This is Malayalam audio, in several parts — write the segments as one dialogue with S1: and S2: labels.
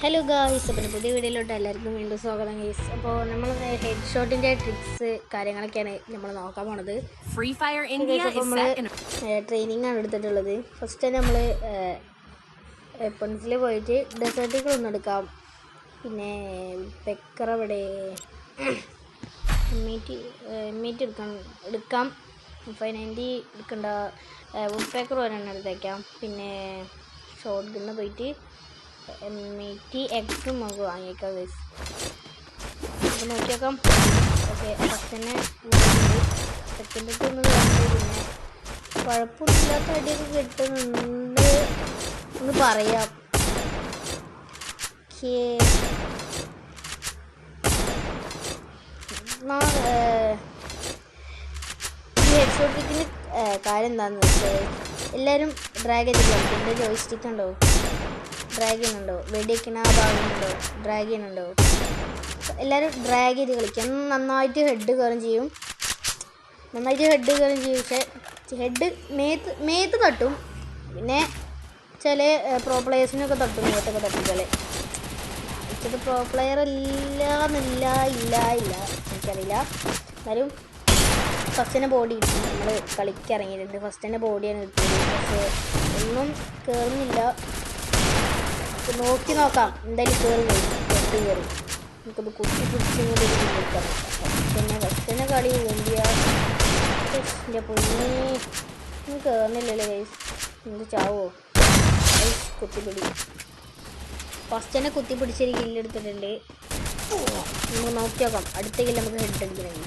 S1: ഹലോ ഗായ്സ് അപ്പം പുതിയ വീഡിയോയിലോട്ട് എല്ലാവർക്കും വീണ്ടും സ്വാഗതം ഗൈസ് അപ്പോൾ നമ്മൾ ഹെഡ് ഷോട്ടിന്റെ ട്രിക്സ് കാര്യങ്ങളൊക്കെയാണ് നമ്മൾ നോക്കാൻ പോണത്. ഫ്രീ
S2: ഫയർ
S1: നമ്മൾ ട്രെയിനിങ് ആണ് എടുത്തിട്ടുള്ളത്. ഫസ്റ്റ് നമ്മൾ വെപ്പൺസിൽ പോയിട്ട് ഡെസേർട്ടുകൾ ഒന്ന് എടുക്കാം. പിന്നെ പെക്കർ അവിടെ മീറ്റ് മീറ്റ് എടുക്കാം എടുക്കാം. ഫൈവ് നയന്റി എടുക്കേണ്ട? വുഡ് പേക്കർ ഒരെണ്ണം എടുത്തേക്കാം. പിന്നെ ഷോട്ട് ഗണ്ണ് പോയിട്ട് മീറ്റി എക്സും നമുക്ക് വാങ്ങിയേക്കാം ഗൈസ് നമുക്ക് നോക്കിയേക്കാം ഓക്കെ സെക്കൻഡ് കണ്ട് പിന്നെ കുഴപ്പമില്ലാത്ത അടിയൊക്കെ കിട്ടുന്നുണ്ട് എന്ന് പറയാം ഓക്കേ. നാ- ഏർ, ഈ ഹെഡ് ഷോട്ടിക്കിന് കാര്യം എന്താണെന്ന് വെച്ചാൽ എല്ലാവരും ഡ്രാഗ് ചെയ്തിട്ടുണ്ടോ ജോയിസ്റ്റിക്ക് ഉണ്ടോ ഡ്രാഗ് ചെയ്യുന്നുണ്ടോ? വെടിവെക്കണ ആ ഭാഗമുണ്ടോ ഡ്രാഗ് ചെയ്യുന്നുണ്ടോ? എല്ലാവരും ഡ്രാഗ് ചെയ്ത് കളിക്കും. നന്നായിട്ട് ഹെഡ് കയറും ചെയ്യും. നന്നായിട്ട് ഹെഡ് കയറും ചെയ്യും. പക്ഷേ ഹെഡ് മേത്ത് മേത്ത് തട്ടും. പിന്നെ ചില പ്രോ പ്ലേയേഴ്സിനൊക്കെ തട്ടും മേത്തൊക്കെ തട്ടിക്കളി ഇച്ചത് പ്രോ പ്ലെയർ ഇല്ല എന്നില്ല ഇല്ല ഇല്ല. എനിക്കറിയില്ല. എന്നാലും ഫസ്റ്റ് തന്നെ ബോഡി കിട്ടി. നമ്മൾ കളിക്കിറങ്ങിയിട്ടുണ്ട് ഫസ്റ്റ് തന്നെ ബോഡിയാണ് കിട്ടിയത്. പക്ഷേ ഒന്നും കയറുന്നില്ല നമുക്ക് നോക്കി നോക്കാം. എന്തായാലും കയറി കെട്ടി കയറി നമുക്കത് കുത്തി പിടിച്ച് നോക്കാം നിൽക്കാം പിന്നെ വെച്ചനെ കളി വേണ്ടിയ. എന്റെ പൊന്നി. ഒന്നും കയറുന്നില്ലല്ലേ ഗൈസ് എന്ത് ചാവോ? ഗൈസ് കുത്തിപ്പിടി ഫസ്റ്റ് തന്നെ കുത്തി പിടിച്ചൊരു കില്ലെടുത്തിട്ടുണ്ട് നമുക്ക് നോക്കി നോക്കാം. അടുത്ത കില്ല് നമുക്ക് ഹെഡ് അടിക്കണമെങ്കിൽ.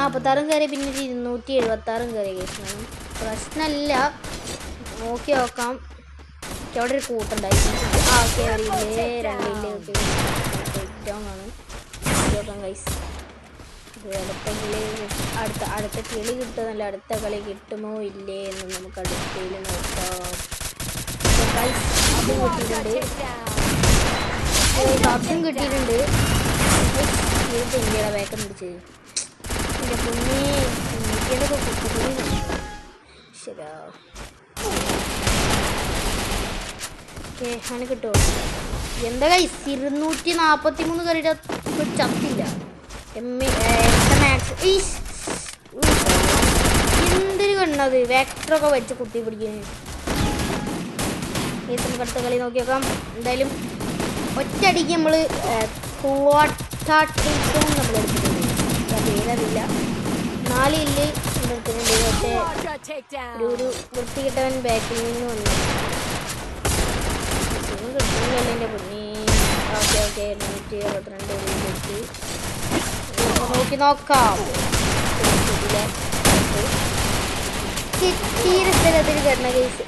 S1: നാൽപ്പത്താറും കയറി പിന്നെ ഇരുന്നൂറ്റി എഴുപത്താറും കയറി ഗൈസ് പ്രശ്നമല്ല നോക്കി നോക്കാം. അവിടെ ഒരു കൂട്ടുണ്ടായി ആ അടുത്ത അടുത്ത കിളി കിട്ടുന്നല്ല അടുത്ത കളി കിട്ടുമോ ഇല്ലേ എന്ന് നമുക്ക് അടുത്തതിൽ നോക്കാം. കിട്ടിയിട്ടുണ്ട്. ഇന്ത്യയുടെ വേക്കം പിടിച്ചത് പിന്നെ പൊന്നി ഇന്ത്യയുടെ കുട്ടികളി ഓക്കെ അങ്ങനെ കിട്ടുമോ എന്താ കൈസ് ഇരുന്നൂറ്റി നാൽപ്പത്തി മൂന്ന് കറിയുടെ ചത്തില്ല. മാക്സ് എന്തൊരു കണ്ണത് വാക്ടറൊക്കെ വെച്ച് കുത്തി പിടിക്കുന്നു. നമുക്ക് അടുത്ത കളി നോക്കി നോക്കാം. എന്തായാലും ഒറ്റയടിക്ക് നമ്മൾ ക്വാട്ടാട്ടിക്കും നമ്മൾ എടുത്തിട്ടുണ്ട്. പേരറിയില്ല നാല് ഇല്ല്? എടുത്തിട്ടുണ്ട്
S2: പക്ഷേ.
S1: ഒരു വൃത്തികെട്ടവൻ ബാക്കിൽ നിന്ന് വന്നു. സുഖം കിട്ടുന്നില്ലല്ലോ എന്റെ പൊന്നി. Okay okay. നൂറ്റി അറുപത്തിരണ്ട് എഴുപത്തി നോക്കി നോക്കാം. തീരെ സ്ഥലത്തിൽ കേസ്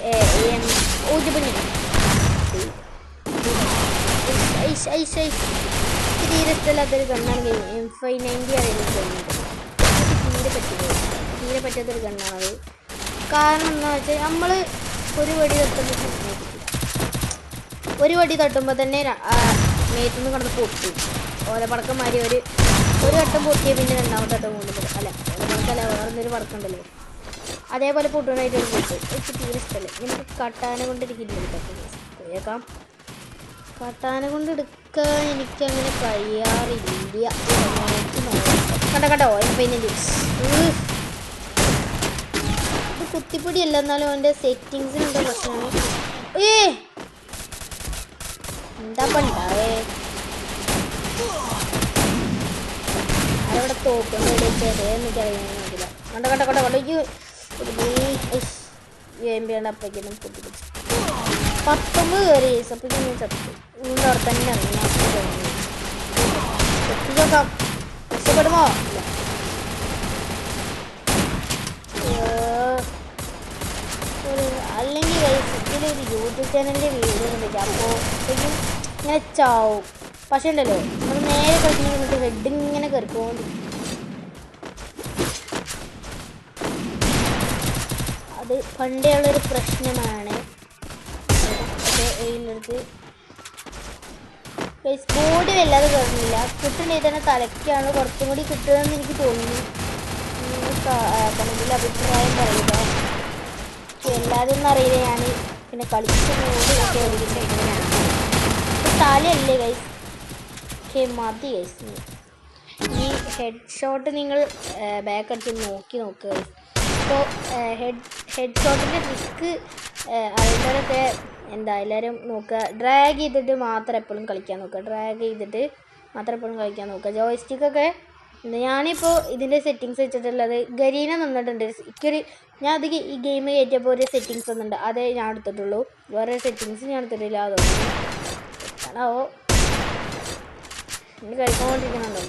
S1: ഊജുപണി ഐസ് ഐസ് ഐസ്. തീരെ എം ഫൈവ് നയന്റി അറിയുന്നത് കഴിഞ്ഞിട്ട് തീരെ പറ്റിയത് തീരെ പറ്റാത്തൊരു കണ്ണാണത് കാരണം എന്താ വെച്ചാൽ നമ്മൾ ഒരു വടി കിട്ടില്ല ഒരു വടി തട്ടുമ്പോൾ തന്നെ മേത്തുനിന്ന് കിടന്ന് പടക്കം മാറി ഒരു ഒരു വട്ടം പൊട്ടിയ പിന്നെ രണ്ടാമത്തെ വട്ടം കൊണ്ടുപോകും അല്ല? ഓലപ്പടക്കല്ല വേറൊന്നൊരു പടക്കമുണ്ടല്ലോ. അതേപോലെ പൊട്ടുകൊണ്ടായിട്ട് ഒരു പൊട്ടി എനിക്ക് തീരെ ഇഷ്ടമല്ല എനിക്ക് കട്ടാന കൊണ്ട് കേൾക്കാം. കട്ടാന കൊണ്ട് എടുക്കാൻ എനിക്ക് അങ്ങനെ കഴിയാറില്ല. കണ്ട കണ്ടോ? പിന്നെ കുത്തിപ്പൊടിയല്ല എന്നാലും അവന്റെ സെറ്റിങ്സിനുണ്ട് പ്രശ്നമാണ്. ഏ എന്താ പണ്ടാവേ? അവിടെ തോക്കുന്ന ചെറിയെന്ന് അറിയില്ല കണ്ട കണ്ട കണ്ട കണ്ട? ബി അപ്പയ്ക്കൊന്നും പൊട്ടിപ്പിടിച്ചു പത്തൊമ്പത് കയറി സപ്പിക്കൊന്നും ചത്തു. വീണ്ടും അവിടെ തന്നെ ഇറങ്ങി. എത്തിച്ചോക്കാം രക്ഷപ്പെടുമോ? ഇല്ല അല്ലെങ്കിൽ ഇതിലൊരു യൂട്യൂബ് ചാനലിന്റെ വീഡിയോ കണ്ടിട്ട് അപ്പോൾ ഇങ്ങനെ ചാവും. പക്ഷേ ഉണ്ടല്ലോ നമ്മൾ നേരെ സമയത്ത് ഹെഡ് ഇങ്ങനെ കയറിക്കോണ്ട് അത് പണ്ടേ ഉള്ളൊരു പ്രശ്നമാണ്. ഇതിനടുത്ത് ബോഡി വല്ലാതെ കയറുന്നില്ല കിട്ടുന്നത് തന്നെ തലയ്ക്കാണ് കുറച്ചും കൂടി കിട്ടുന്നതെന്ന് എനിക്ക് തോന്നുന്നു. കമന്റിൽ അഭിപ്രായം പറയുക. എല്ലാതൊന്നും അറിയില്ല ഞാൻ പിന്നെ കളിക്കുന്നോട് തലയല്ലേ ഗൈസ് ഓക്കെ മതി ഗൈസ് ഈ ഹെഡ് ഷോട്ട് നിങ്ങൾ ബാക്ക് അടിച്ച് നോക്കി നോക്കുക ഇപ്പോൾ ഹെഡ് ഹെഡ് ഷോട്ടിന്റെ റിസ്ക് അറിയുന്നവരൊക്കെ എന്താ എല്ലാവരും നോക്കുക. ഡ്രാഗ് ചെയ്തിട്ട് മാത്രം എപ്പോഴും കളിക്കാൻ നോക്കുക. ഡ്രാഗ് ചെയ്തിട്ട് മാത്രം എപ്പോഴും കളിക്കാൻ നോക്കുക. ജോയ്സ്റ്റിക്കൊക്കെ ഞാനിപ്പോൾ ഇതിന്റെ സെറ്റിങ്സ് വെച്ചിട്ടുള്ളത് ഗരീന നിന്നിട്ടുണ്ട് ഇക്കൊരു ഞാൻ അത് ഈ ഗെയിം കയറ്റിയപ്പോൾ ഒരു സെറ്റിങ്സ് ഒന്നുണ്ട് അതേ ഞാൻ എടുത്തിട്ടുള്ളൂ. വേറെ സെറ്റിങ്സ് ഞാൻ എടുത്തിട്ടില്ല അതൊന്നും ആണോ ഇനി കഴിക്കൊണ്ടിരിക്കുന്നുണ്ടോ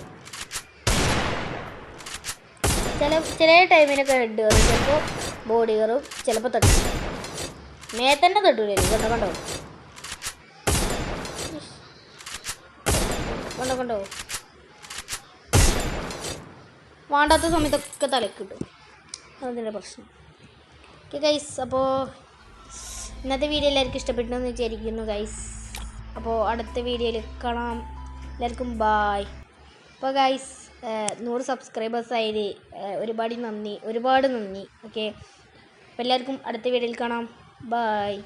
S1: ചില ചില ടൈമിനൊക്കെ ഹെഡ് കയറും. ചിലപ്പോൾ ബോഡി കയറും. ചിലപ്പോൾ തട്ടും. മേത്തന്നെ തട്ടൂലേ കണ്ടോ കണ്ടോ? കണ്ടോ കണ്ടോ? വേണ്ടാത്ത സമയത്തൊക്കെ തലക്കിട്ടും. അതിന്റെ പ്രശ്നം? ഓക്കെ ഗൈസ് അപ്പോൾ ഇന്നത്തെ വീഡിയോ എല്ലാവർക്കും ഇഷ്ടപ്പെട്ടു എന്ന് വിചാരിക്കുന്നു ഗൈസ് അപ്പോൾ അടുത്ത വീഡിയോയിൽ കാണാം. എല്ലാവർക്കും ബായ് അപ്പോൾ ഗൈസ് നൂറ് സബ്സ്ക്രൈബേഴ്സ് ആയത് ഒരുപാട് നന്ദി. ഒരുപാട് നന്ദി. ഓക്കെ അപ്പോൾ എല്ലാവർക്കും അടുത്ത വീഡിയോയിൽ കാണാം. ബായ്